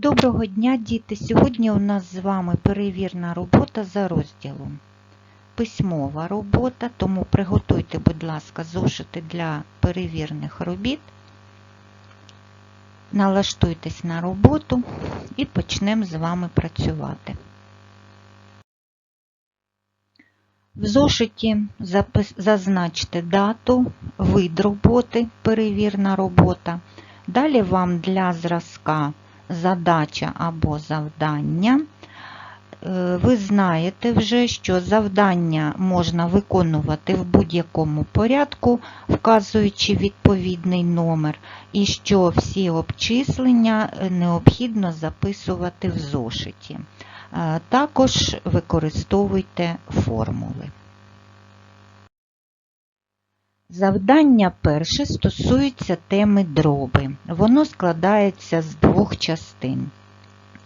Доброго дня, діти! Сьогодні у нас з вами перевірна робота за розділом. Письмова робота, тому приготуйте, будь ласка, зошити для перевірних робіт. Налаштуйтесь на роботу і почнемо з вами працювати. В зошиті зазначте дату, вид роботи, перевірна робота. Далі вам для зразка задача або завдання. Е, Ви знаєте вже, що завдання можна виконувати в будь-якому порядку, вказуючи відповідний номер, і що всі обчислення е, необхідно записувати в зошиті. Е, Також використовуйте формули. Завдання перше стосується теми дроби. Воно складається з двох частин.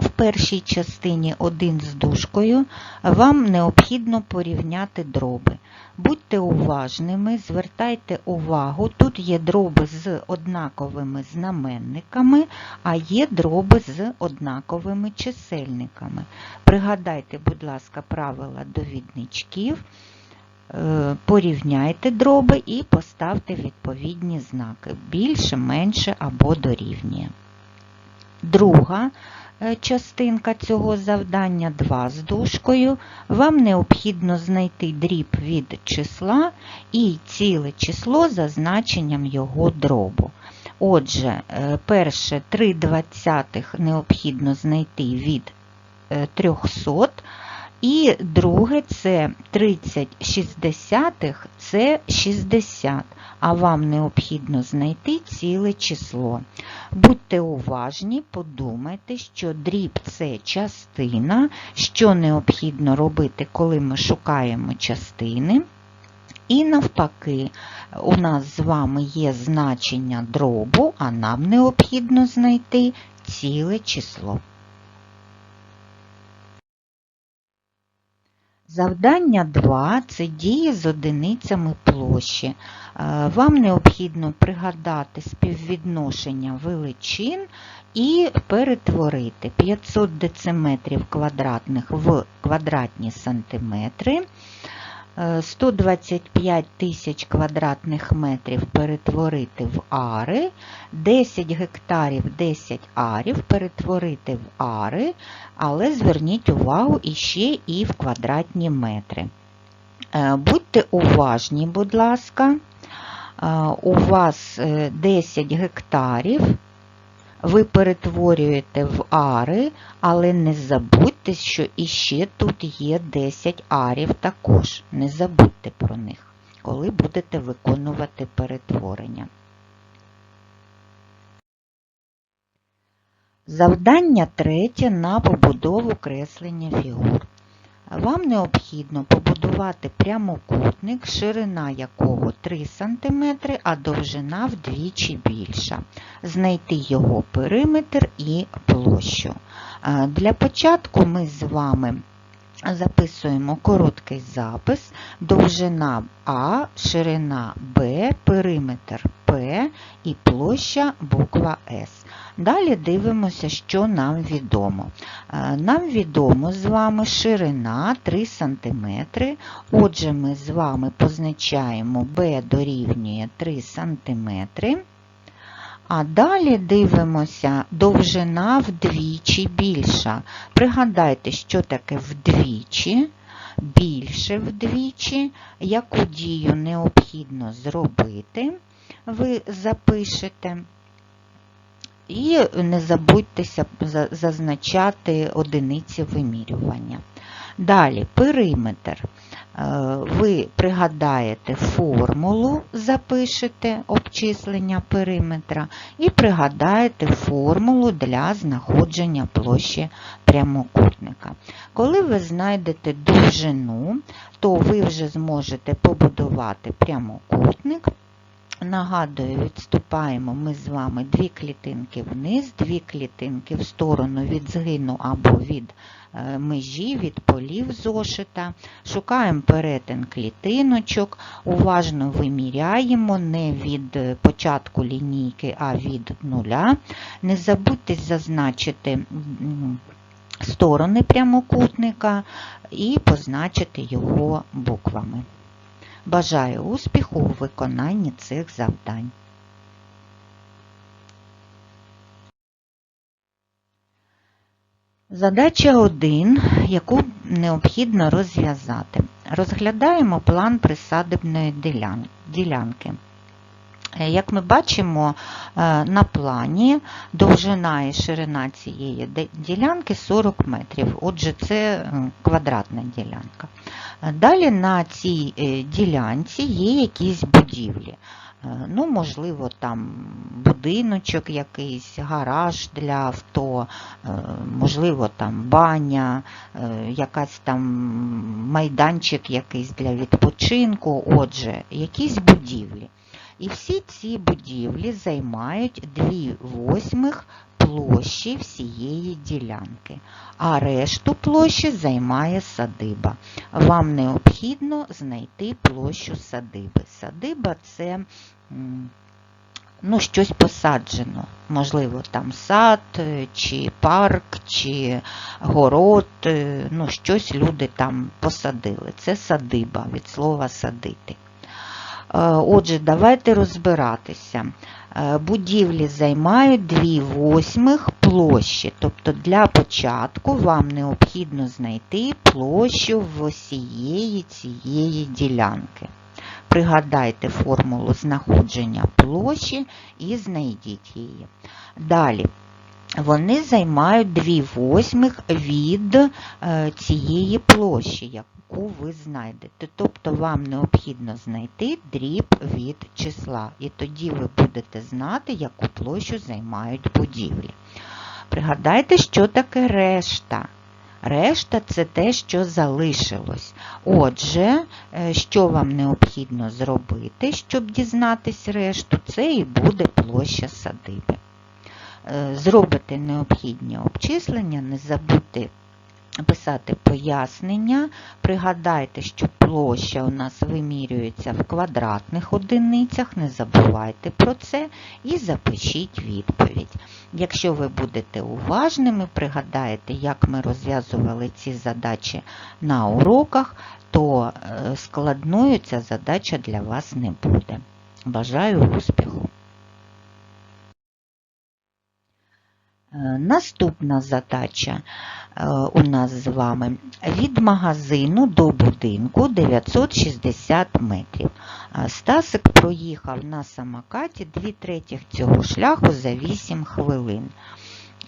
В першій частині один з дужкою вам необхідно порівняти дроби. Будьте уважними, звертайте увагу, тут є дроби з однаковими знаменниками, а є дроби з однаковими чисельниками. Пригадайте, будь ласка, правила довідничків. Е, порівняйте дроби і поставте відповідні знаки більше, менше або дорівнює. Друга е, частинка цього завдання 2 з дужкою. Вам необхідно знайти дріб від числа і ціле число за значенням його дробу. Отже, е, перше 3 двадцятих необхідно знайти від е, 300, і друге це 30 шістдесятих це 60, а вам необхідно знайти ціле число. Будьте уважні, подумайте, що дріб це частина, що необхідно робити, коли ми шукаємо частини. І навпаки, у нас з вами є значення дробу, а нам необхідно знайти ціле число. Завдання 2 це дії з одиницями площі. Е, Вам необхідно пригадати співвідношення величин і перетворити 500 дециметрів квадратних в квадратні сантиметри. Е, 125 тисяч квадратних метрів перетворити в ари, 10 гектарів 10 арів перетворити в ари, але зверніть увагу іще і в квадратні метри. Е, Будьте уважні, будь ласка, Е, у вас е, 10 гектарів, ви перетворюєте в ари, але не забудьте, що іще тут є 10 арів також. Не забудьте про них, коли будете виконувати перетворення. Завдання третє на побудову креслення фігур. Вам необхідно побудувати прямокутник, ширина якого 3 см, а довжина вдвічі більша. Знайти його периметр і площу. Е, Для початку ми з вами записуємо короткий запис, довжина А, ширина Б, периметр П і площа буква С. Далі дивимося, що нам відомо. Е, Нам відомо з вами ширина 3 см. Отже, ми з вами позначаємо B дорівнює 3 см. А далі дивимося довжина вдвічі більша. Пригадайте, що таке вдвічі, більше вдвічі, яку дію необхідно зробити, ви запишете. І не забудьтеся зазначати одиниці вимірювання. Далі периметр. Е, Ви пригадаєте формулу, запишете обчислення периметра і пригадаєте формулу для знаходження площі прямокутника. Коли ви знайдете довжину, то ви вже зможете побудувати прямокутник Нагадую, відступаємо ми з вами дві клітинки вниз, дві клітинки в сторону від згину або від е, межі, від полів зошита. Шукаємо перетин клітиночок, уважно виміряємо не від початку лінійки, а від нуля. Не забудьте зазначити сторони прямокутника і позначити його буквами. Бажаю успіху у виконанні цих завдань. Задача 1, яку необхідно розв'язати. Розглядаємо план присадибної ділянки. Е, як ми бачимо е, на плані, довжина і ширина цієї ділянки 40 метрів, отже, це квадратна ділянка. Е, далі на цій ділянці є якісь будівлі. Ну, Можливо, там будиночок якийсь, гараж для авто, можливо, там баня, якась там майданчик якийсь для відпочинку, отже, якісь будівлі. І всі ці будівлі займають 2 восьмих площі всієї ділянки, а решту площі займає садиба. Вам необхідно знайти площу садиби. Садиба це ну, щось посаджено. Можливо, там сад, е, чи парк, чи город, е, ну, щось люди там посадили. Це садиба від слова садити. Е, отже, давайте розбиратися. Е, будівлі займають 2 восьмих площі, тобто для початку вам необхідно знайти площу в осієї цієї ділянки. Пригадайте формулу знаходження площі і знайдіть її. Далі. Вони займають 2 восьмих від е, цієї площі, яку ви знайдете. Тобто вам необхідно знайти дріб від числа, і тоді ви будете знати, яку площу займають будівлі. Пригадайте, що таке решта. Решта це те, що залишилось. Отже, е, що вам необхідно зробити, щоб дізнатись решту, це і буде площа садиби. Е, зробите необхідні обчислення, не забудьте писати пояснення. Пригадайте, що площа у нас вимірюється в квадратних одиницях, не забувайте про це і запишіть відповідь. Якщо ви будете уважними, пригадаєте, як ми розв'язували ці задачі на уроках, то е, складною ця задача для вас не буде. Бажаю успіху! Наступна задача е, у нас з вами від магазину до будинку 960 метрів. Е, Стасик проїхав на самокаті 2 третіх цього шляху за 8 хвилин.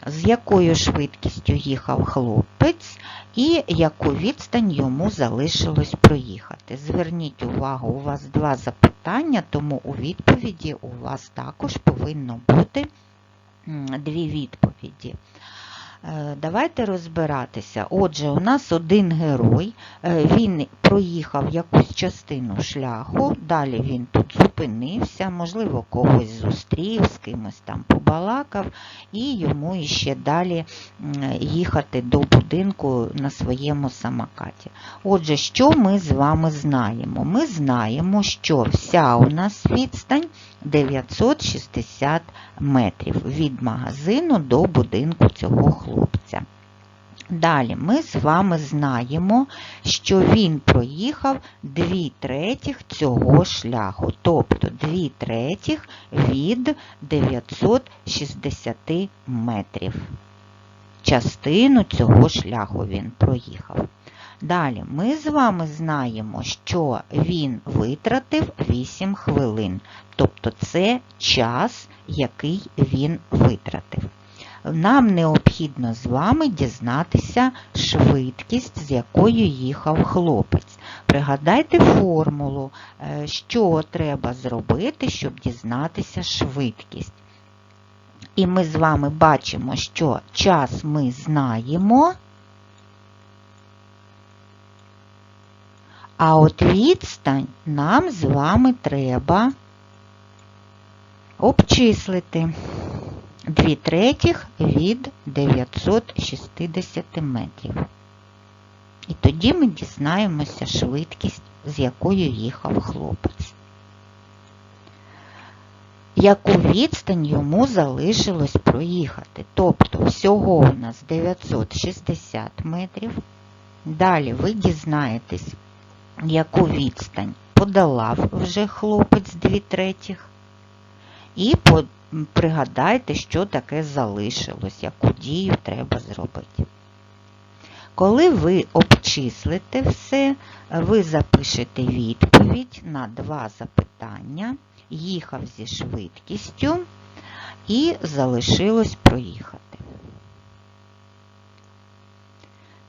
З якою швидкістю їхав хлопець і яку відстань йому залишилось проїхати. Зверніть увагу, у вас два запитання, тому у відповіді у вас також повинно бути дві відповіді. Е, давайте розбиратися. Отже, у нас один герой, е, він проїхав якусь частину шляху, далі він тут зупинився, можливо, когось зустрів, з кимось там побалакав, і йому іще далі їхати до будинку на своєму самокаті. Отже, що ми з вами знаємо? Ми знаємо, що вся у нас відстань 960 метрів від магазину до будинку цього хлопця. Далі ми з вами знаємо, що він проїхав 2 третіх цього шляху, тобто 2 третіх від 960 метрів. Частину цього шляху він проїхав. Далі ми з вами знаємо, що він витратив 8 хвилин, тобто це час, який він витратив. Нам необхідно з вами дізнатися швидкість, з якою їхав хлопець. Пригадайте формулу, е, що треба зробити, щоб дізнатися швидкість. І ми з вами бачимо, що час ми знаємо. А от відстань нам з вами треба обчислити 2 третіх від 960 метрів. І тоді ми дізнаємося швидкість, з якою їхав хлопець. Яку відстань йому залишилось проїхати? Тобто всього у нас 960 метрів. Далі ви дізнаєтесь, яку відстань подолав вже хлопець 2 третіх. І пригадайте, що таке залишилось, яку дію треба зробити. Коли ви обчислите все, ви запишете відповідь на два запитання, їхав зі швидкістю і залишилось проїхати.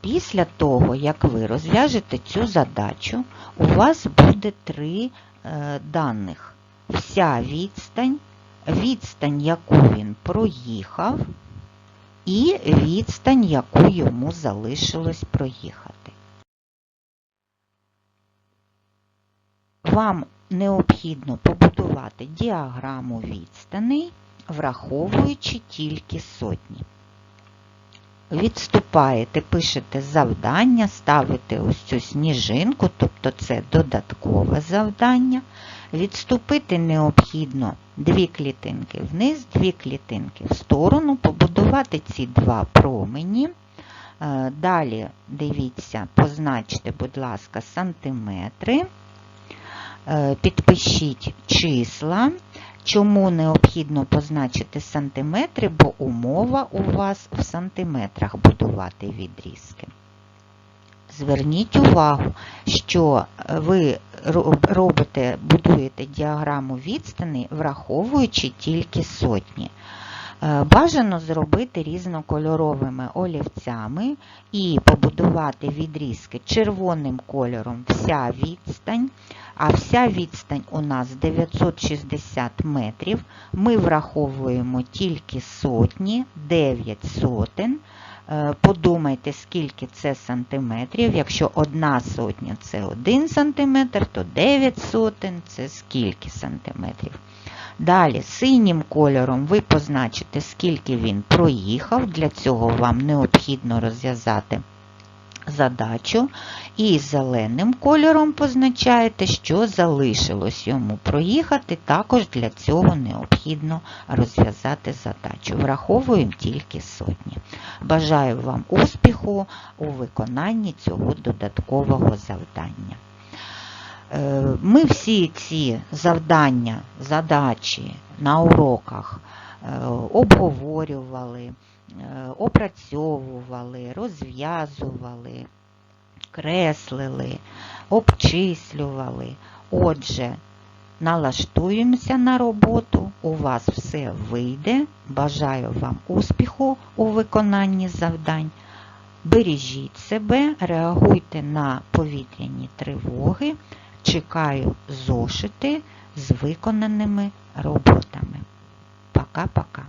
Після того, як ви розв'яжете цю задачу, у вас буде три е, даних. Вся відстань, відстань, яку він проїхав, і відстань, яку йому залишилось проїхати. Вам необхідно побудувати діаграму відстаней, враховуючи тільки сотні. Відступаєте, пишете завдання, ставите ось цю сніжинку, тобто це додаткове завдання. Відступити необхідно дві клітинки вниз, дві клітинки в сторону, побудувати ці два промені. Е, Далі дивіться, позначте, будь ласка, сантиметри. Е, Підпишіть числа. Чому необхідно позначити сантиметри, бо умова у вас в сантиметрах будувати відрізки. Зверніть увагу, що ви робите, будуєте діаграму відстані, враховуючи тільки сотні. Е, Бажано зробити різнокольоровими олівцями і побудувати відрізки червоним кольором вся відстань, а вся відстань у нас 960 метрів. Ми враховуємо тільки сотні, 9 сотень. Е, Подумайте, скільки це сантиметрів. Якщо одна сотня це 1 сантиметр, то 9 сотень це скільки сантиметрів. Далі синім кольором ви позначите, скільки він проїхав. Для цього вам необхідно розв'язати задачу. І зеленим кольором позначаєте, що залишилось йому проїхати. Також для цього необхідно розв'язати задачу. Враховуємо тільки сотні. Бажаю вам успіху у виконанні цього додаткового завдання. Е, Ми всі ці завдання, задачі на уроках е, обговорювали, опрацьовували, розв'язували, креслили, обчислювали. Отже, налаштуємося на роботу, у вас все вийде. Бажаю вам успіху у виконанні завдань. Бережіть себе, реагуйте на повітряні тривоги. Чекаю зошити з виконаними роботами. Пока-пока.